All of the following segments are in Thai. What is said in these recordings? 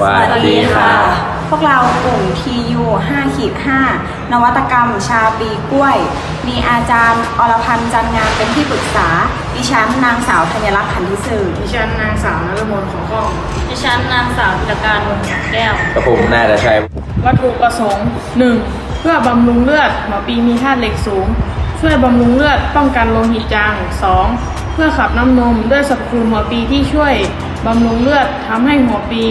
สวัสดีค่ะ พวกเรากลุ่ม TU 5ขีด5นวัตกรรม ชาปีกล้วย มีอาจารย์อรพันธ์จันงามเป็นที่ปรึกษา ดิฉันนางสาวธัญลักษณ์ขันธิสื่อดิฉันนางสาวนรมนของห้องดิฉันนางสาวธีรการวงศ์แก้วกับผมนายดชัยวัตถุประสงค์ 1. เพื่อบำรุงเลือดหัวปีมีธาตุเหล็กสูง ช่วยบำรุงเลือดป้องกันโลหิตจาง 2. เพื่อขับน้ำนมด้วยสรรพคุณหัวปีที่ช่วยบำรุงเลือดทำให้หัวปี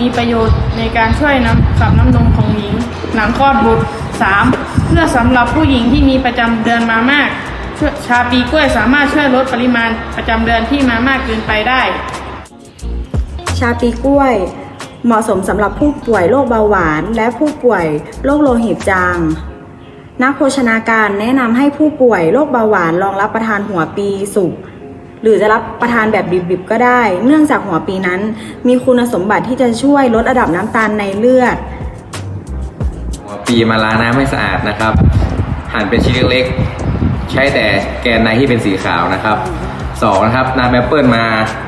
มีประโยชน์ในการช่วยน้ำขับน้ำนมของหญิง หลังคลอดบุตร 3. เพื่อสำหรับผู้หญิงที่มีประจำเดือนมามากช่วยชาปีกล้วยสามารถช่วยลดปริมาณประจำเดือนที่มามากเกินไปได้ ชาปีกล้วย เหมาะสมสำหรับผู้ป่วยโรคเบาหวาน และผู้ป่วยโรคโลหิตจางนักโภชนาการแนะนำให้ผู้ป่วยโรคเบาหวานลองรับประทานหัวปีสุก หรือจะรับประทานแบบดิบๆก็ได้ เนื่องจากหัวปีนั้น มีคุณสมบัติที่จะช่วยลดระดับน้ำตาลในเลือด หัวปีมาล้างน้ำให้สะอาดนะครับ หั่นเป็นชิ้นเล็กๆ ใช้แต่แกนในที่เป็นสีขาวนะครับสองนะครับนำแอปเปิลมา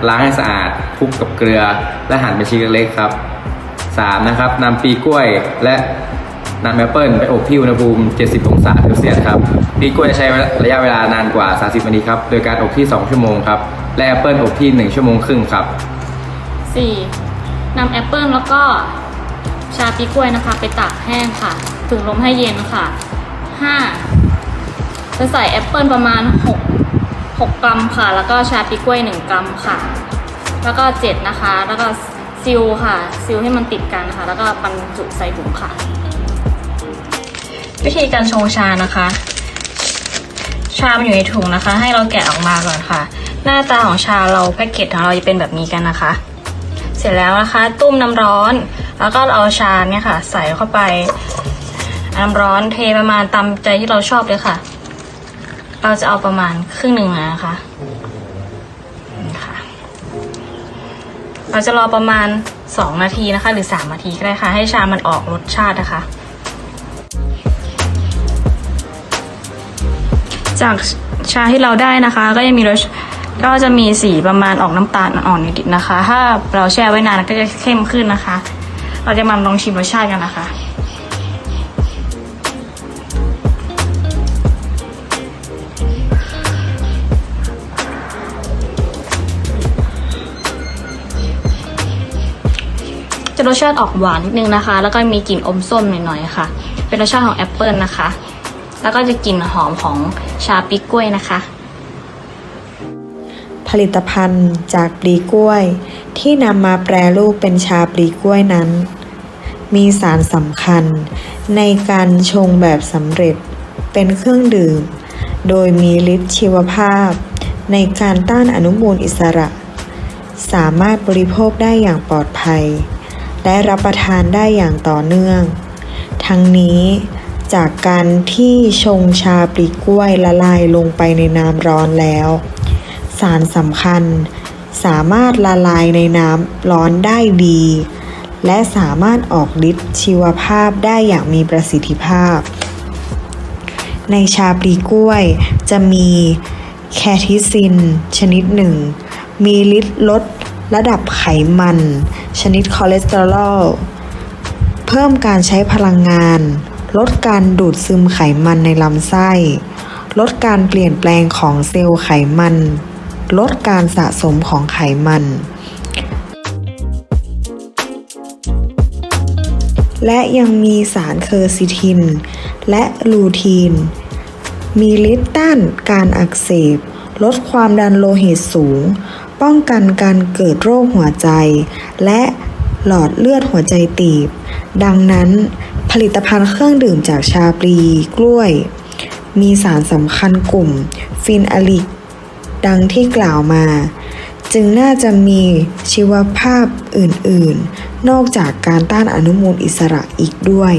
ล้างให้สะอาดคลุกกับเกลือ และหั่นเป็นชิ้นเล็กๆครับสามนะครับนำปีกล้วยและ นำแอปเปิลไปอบที่อุณหภูมิ 70 องศาเซลเซียสครับปีกล้วยใช้ระยะเวลานานกว่า 30 นาทีครับ โดยการอบที่ 2 ชั่วโมงครับ และแอปเปิลอบที่ 1 ชั่วโมงครึ่งครับ 4. นำแอปเปิลแล้วก็ชาปีกล้วยนะคะ ไปตากแห้งค่ะ ถึงลมให้เย็นค่ะ 5. จะใส่แอปเปิลประมาณ 6 6 กรัมค่ะ แล้วก็ชาปีกล้วย 1 กรัมค่ะ แล้วก็ 7 นะคะ แล้วก็ซิลค่ะ ซิลให้มันติดกันนะคะ แล้วก็บรรจุใส่ถุงค่ะ วิธีการชงชานะคะ ชามันอยู่ในถุงนะคะ ให้เราแกะออกมาก่อนค่ะ หน้าตาของชาเราแพ็กเกจของเราจะเป็นแบบนี้กันนะคะ เสร็จแล้วนะคะ ตุ้มน้ำร้อน แล้วก็เอาชาเนี่ยค่ะ ใส่เข้าไปน้ำร้อนเทประมาณตามใจที่เราชอบเลยค่ะ เราจะเอาประมาณครึ่งหนึ่งนะคะนี่ค่ะเราจะรอประมาณ 2 นาทีนะคะ หรือ 3 นาทีก็ได้ค่ะ ให้ชามันออกรสชาตินะคะ จากชาที่เราได้นะคะ ก็ยังมีรสก็จะมีสีประมาณออกน้ำตาลอ่อนนิดๆนะคะ ถ้าเราแช่ไว้นานก็จะเข้มขึ้นนะคะ เราจะมาลองชิมรสชาติกันนะคะจะรสชาติออกหวานนิดนึงนะคะ แล้วก็มีกลิ่นอมส้มหน่อยๆค่ะ เป็นรสชาติของแอปเปิลนะคะ แล้วก็จะกลิ่นหอมของชาปิกกล้วยนะคะ ผลิตภัณฑ์จากปลีกล้วย ที่นำมาแปรรูปเป็นชาปลีกล้วยนั้น มีสารสำคัญ ในการชงแบบสำเร็จเป็นเครื่องดื่ม โดยมีฤทธิ์ชีวภาพ ในการต้านอนุมูลอิสระ สามารถบริโภคได้อย่างปลอดภัย และรับประทานได้อย่างต่อเนื่อง ทั้งนี้ จากการที่ชงชาปลีกล้วยละลายลงไปในน้ำร้อนแล้ว สารสำคัญสามารถละลายในน้ำร้อนได้ดี และสามารถออกฤทธิ์ชีวภาพได้อย่างมีประสิทธิภาพ ในชาปลีกล้วยจะมีแคทิซิน ชนิดหนึ่ง มีฤทธิ์ลดระดับไขมัน ชนิดคอเลสเตอรอล เพิ่มการใช้พลังงาน ลดการดูดซึมไขมันในลำไส้ ลดการเปลี่ยนแปลงของเซลล์ไขมัน ลดการสะสมของไขมัน และยังมีสารเคอร์ซิทิน และลูทีน มีฤทธิ์ต้านการอักเสบ ลดความดันโลหิตสูง ป้องกันการเกิดโรคหัวใจ และหลอดเลือดหัวใจตีบ ดังนั้น ผลิตภัณฑ์เครื่องดื่มจากชาปรีกล้วย มีสารสำคัญกลุ่มฟินอลิก ดังที่กล่าวมา จึงน่าจะมีชีวภาพอื่นๆ นอกจากการต้านอนุมูลอิสระอีกด้วย